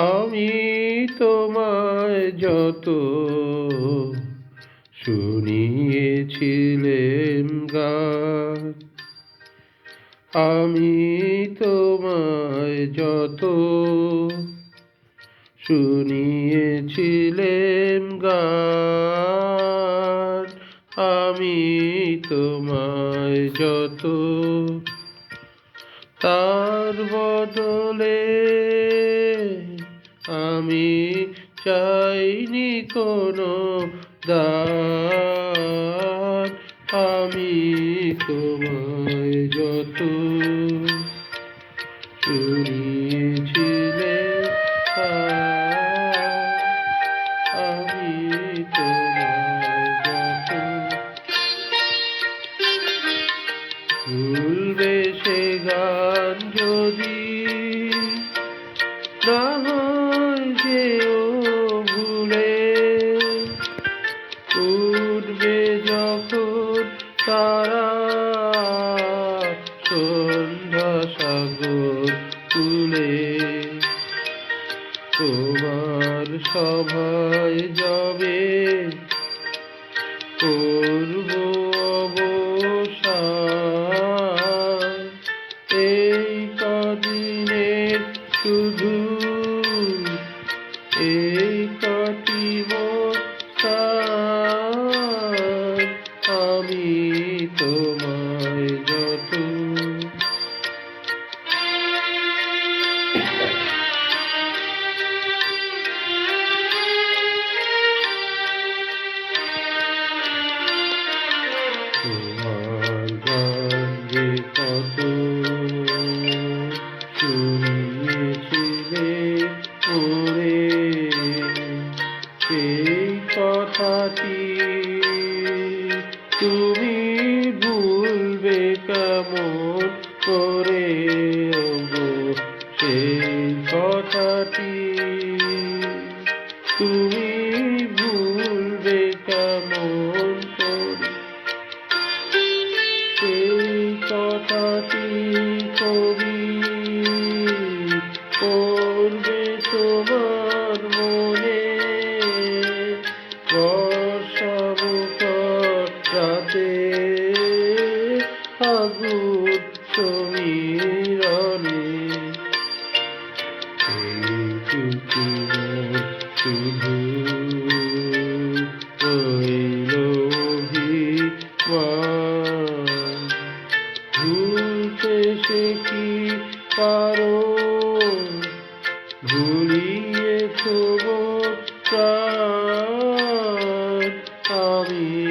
আমি তোমায় যত শুনিয়েছিলেম গান আমি তোমায় যত শুনিয়েছিলেম গান। যত তার বদলে আমি চাইনি কোনো দান। আমি তোমায় যত শুনিয়েছিলে আমি তোমায় ভুলবে সে গান যদি যে ও ভুলে। উঠবে যখন তারা সন্ধ্যা সাগর তুলে, তোমার সভায় যাবে কাটিব স্থান কথাটি তুমি ভুলবে কেমন করে? সেই কথাটি তুমি সে কি পারো? ভুলিয়েছ প্রাণ আমি